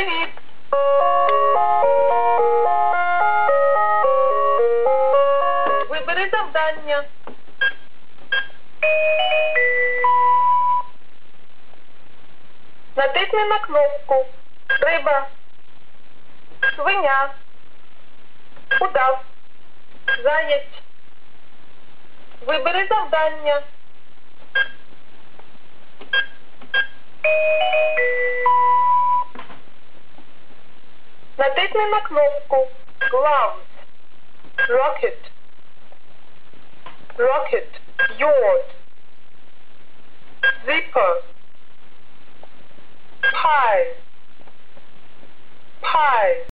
Привіт! Вибери завдання. Натисни на кнопку. Риба. Свиня. Удав. Заєць. Вибери завдання. Натисни на кнопку Gloves. Rocket. Rocket. Yacht. Zipper. Pie. Pie.